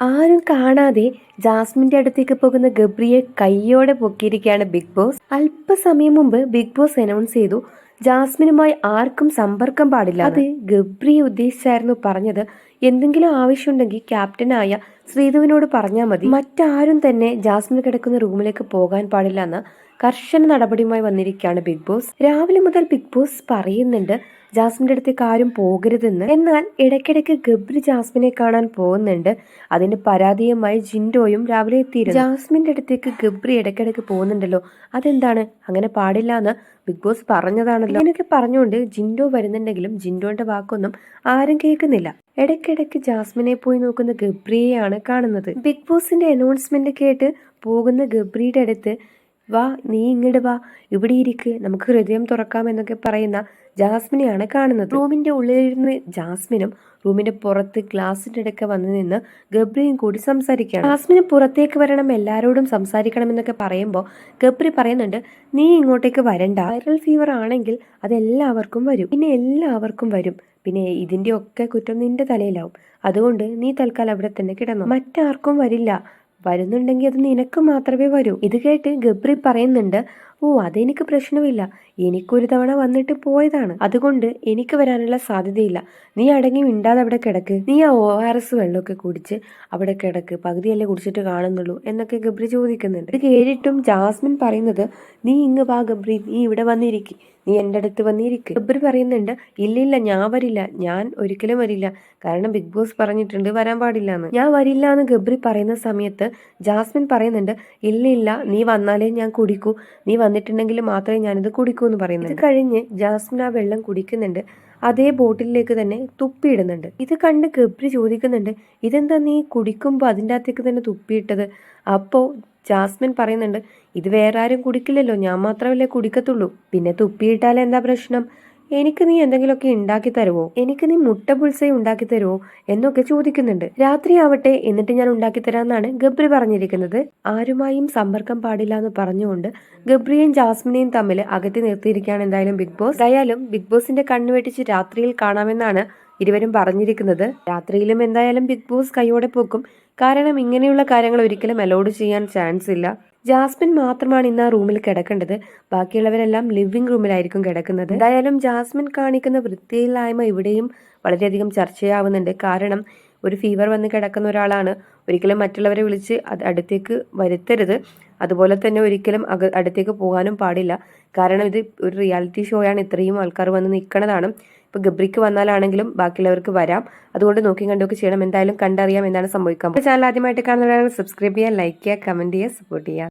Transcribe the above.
ആരും കാണാതെ ജാസ്മിന്റെ അടുത്തേക്ക് പോകുന്ന ഗബ്രിയെ കൈയോടെ പൊക്കിയിരിക്കുകയാണ് ബിഗ് ബോസ്. അല്പസമയം മുമ്പ് ബിഗ് ബോസ് അനൗൺസ് ചെയ്തു ജാസ്മിനുമായി ആർക്കും സമ്പർക്കം പാടില്ല. അത് ഗബ്രിയെ ഉദ്ദേശിച്ചായിരുന്നു പറഞ്ഞത്. എന്തെങ്കിലും ആവശ്യമുണ്ടെങ്കിൽ ക്യാപ്റ്റനായ ശ്രീധുവിനോട് പറഞ്ഞാൽ മതി. മറ്റാരും തന്നെ ജാസ്മിൻ കിടക്കുന്ന റൂമിലേക്ക് പോകാൻ പാടില്ല എന്ന കർശന നടപടിയുമായി വന്നിരിക്കുകയാണ് ബിഗ് ബോസ്. രാവിലെ മുതൽ ബിഗ് ബോസ് പറയുന്നുണ്ട് ജാസ്മിന്റെ അടുത്തേക്ക് ആരും പോകരുതെന്ന്. എന്നാൽ ഇടയ്ക്കിടയ്ക്ക് ഗബ്രി ജാസ്മിനെ കാണാൻ പോകുന്നുണ്ട്. അതിന്റെ പരാതിയുമായി ജിൻഡോയും രാവിലെ എത്തിയിരുന്നു. ജാസ്മിന്റെ അടുത്തേക്ക് ഗബ്രി ഇടയ്ക്കിടയ്ക്ക് പോകുന്നുണ്ടല്ലോ. അതെന്താണ്? അങ്ങനെ പാടില്ല എന്ന് ബിഗ് ബോസ് പറഞ്ഞതാണല്ലോ. ഇങ്ങനെയൊക്കെ പറഞ്ഞുകൊണ്ട് ജിൻഡോ വരുന്നുണ്ടെങ്കിലും ജിൻഡോന്റെ വാക്കൊന്നും ആരും കേൾക്കുന്നില്ല. ഇടയ്ക്കിടയ്ക്ക് ജാസ്മിനെ പോയി നോക്കുന്ന ഗബ്രിയെയാണ് കാണുന്നത്. ബിഗ് ബോസിന്റെ അനൗൺസ്മെന്റ് കേട്ട് പോകുന്ന ഗബ്രിയുടെ അടുത്ത് വാ നീ ഇങ്ങോട്ട് വാ. ഇവിടെ ഇരിക്ക്. നമുക്ക് ഹൃദയം തുറക്കാം എന്നൊക്കെ പറയുന്ന ജാസ്മിനെയാണ് കാണുന്നത്. റൂമിന്റെ ഉള്ളിലിരുന്ന് ജാസ്മിനും റൂമിന്റെ പുറത്ത് ഗ്ലാസിന്റെ ഇടയ്ക്ക് വന്ന് നിന്ന് ഗബ്രിയും കൂടി സംസാരിക്കുകയാണ്. ജാസ്മിന് പുറത്തേക്ക് വരണം എല്ലാവരോടും സംസാരിക്കണം എന്നൊക്കെ പറയുമ്പോൾ ഗബ്രി പറയുന്നുണ്ട് നീ ഇങ്ങോട്ടേക്ക് വരണ്ട. വൈറൽ ഫീവർ ആണെങ്കിൽ അത് എല്ലാവർക്കും വരും. പിന്നെ എല്ലാവർക്കും വരും. പിന്നെ ഇതിന്റെ ഒക്കെ കുറ്റം നിന്റെ തലയിലാവും. അതുകൊണ്ട് നീ തൽക്കാലം അവിടെ തന്നെ കിടന്നു. മറ്റാർക്കും വരില്ല. വരുന്നുണ്ടെങ്കിൽ അത് നിനക്ക് മാത്രമേ വരൂ. ഇത് കേട്ട് ഗബ്രി പറയുന്നുണ്ട് ഓ അതെനിക്ക് പ്രശ്നമില്ല. എനിക്കൊരു തവണ വന്നിട്ട് പോയതാണ്. അതുകൊണ്ട് എനിക്ക് വരാനുള്ള സാധ്യതയില്ല. നീ അടങ്ങി മിണ്ടാതെ അവിടെ കിടക്ക്. നീ ആ ഒ ആർ എസ് വെള്ളമൊക്കെ കുടിച്ച് അവിടെ കിടക്ക്. പകുതിയല്ലേ കുടിച്ചിട്ട് കാണുന്നുള്ളൂ എന്നൊക്കെ ഗബ്രി ചോദിക്കുന്നുണ്ട്. ഇത് കേട്ടിട്ടും ജാസ്മിൻ പറയുന്നത് നീ ഇങ്ങ് വാ ഗബ്രി നീ ഇവിടെ വന്നിരിക്കും. നീ എന്റെ അടുത്ത് വന്നിരിക്കും. ഗബ്ബർ പറയുന്നുണ്ട് ഇല്ലില്ല ഞാൻ വരില്ല. ഞാൻ ഒരിക്കലും വരില്ല. കാരണം ബിഗ് ബോസ് പറഞ്ഞിട്ടുണ്ട് വരാൻ പാടില്ല എന്ന് ഞാൻ വരില്ല എന്ന് ഗബ്രി പറയുന്ന സമയത്ത് ജാസ്മിൻ പറയുന്നുണ്ട് ഇല്ലില്ല ഇല്ല നീ വന്നാലേ ഞാൻ കുടിക്കൂ. നീ വന്നിട്ടുണ്ടെങ്കിൽ മാത്രമേ ഞാനിത് കുടിക്കൂ എന്ന് പറയുന്നത് ഇത് കഴിഞ്ഞ് ജാസ്മിൻ ആ വെള്ളം കുടിക്കുന്നുണ്ട്. അതേ ബോട്ടിലേക്ക് തന്നെ തുപ്പിയിടുന്നുണ്ട് ഇത് കണ്ട് ഗബ്രി ചോദിക്കുന്നുണ്ട് ഇതെന്താ നീ കുടിക്കുമ്പോൾ അതിന്റെ അകത്തേക്ക് തന്നെ തുപ്പിയിട്ടത് അപ്പോൾ ജാസ്മിൻ പറയുന്നുണ്ട് ഇത് വേറെ ആരും കുടിക്കില്ലല്ലോ ഞാൻ മാത്രമല്ലേ കുടിക്കത്തുള്ളൂ. പിന്നെ തുപ്പിയിട്ടാൽ എന്താ പ്രശ്നം? എനിക്ക് നീ എന്തെങ്കിലുമൊക്കെ ഉണ്ടാക്കി തരുമോ എനിക്ക് നീ മുട്ട പുൽസയും ഉണ്ടാക്കി തരുമോ എന്നൊക്കെ ചോദിക്കുന്നുണ്ട്. രാത്രി ആവട്ടെ എന്നിട്ട് ഞാൻ ഉണ്ടാക്കി തരാമെന്നാണ് ഗബ്രി പറഞ്ഞിരിക്കുന്നത്. ആരുമായും സമ്പർക്കം പാടില്ല എന്ന് പറഞ്ഞുകൊണ്ട് ഗബ്രിയും ജാസ്മിനെയും തമ്മിൽ അകറ്റി നിർത്തിയിരിക്കുകയാണ് എന്തായാലും ബിഗ് ബോസ്. എന്തായാലും ബിഗ് ബോസിന്റെ കണ്ണു വെട്ടിച്ച് രാത്രിയിൽ കാണാമെന്നാണ് ഇരുവരും പറഞ്ഞിരിക്കുന്നത്. രാത്രിയിലും എന്തായാലും ബിഗ് ബോസ് കൈയോടെ പോക്കും. കാരണം ഇങ്ങനെയുള്ള കാര്യങ്ങൾ ഒരിക്കലും അലോഡ് ചെയ്യാൻ ചാൻസ് ഇല്ല. ജാസ്മിൻ മാത്രമാണ് ഇന്ന് ആ റൂമിൽ കിടക്കേണ്ടത്. ബാക്കിയുള്ളവരെല്ലാം ലിവിംഗ് റൂമിലായിരിക്കും കിടക്കുന്നത്. എന്തായാലും ജാസ്മിൻ കാണിക്കുന്ന വൃത്തിയില്ലായ്മ ഇവിടെയും വളരെയധികം ചർച്ചയാവുന്നുണ്ട്. കാരണം ഒരു ഫീവർ വന്ന് കിടക്കുന്ന ഒരാളാണ് ഒരിക്കലും മറ്റുള്ളവരെ വിളിച്ച് അത് അടുത്തേക്ക് വരുത്തരുത്. അതുപോലെ തന്നെ ഒരിക്കലും അക അടുത്തേക്ക് പോകാനും പാടില്ല. കാരണം ഇത് ഒരു റിയാലിറ്റി ഷോയാണ് ഇത്രയും ആൾക്കാർ വന്ന് നിൽക്കുന്നതാണ്. ഇപ്പോൾ ഗബ്രിക്ക് വന്നാലാണെങ്കിലും ബാക്കിയുള്ളവർക്ക് വരാം. അതുകൊണ്ട് നോക്കി കണ്ടൊക്കെ ചെയ്യണം. എന്തായാലും കണ്ടറിയാം എന്താണ് സംഭവിക്കാം ചാനൽ ആദ്യമായിട്ട് കാണുന്നവരാണെങ്കിൽ സബ്സ്ക്രൈബ് ചെയ്യുക ലൈക്ക് ചെയ്യുക കമന്റ് ചെയ്യുക സപ്പോർട്ട് ചെയ്യുക.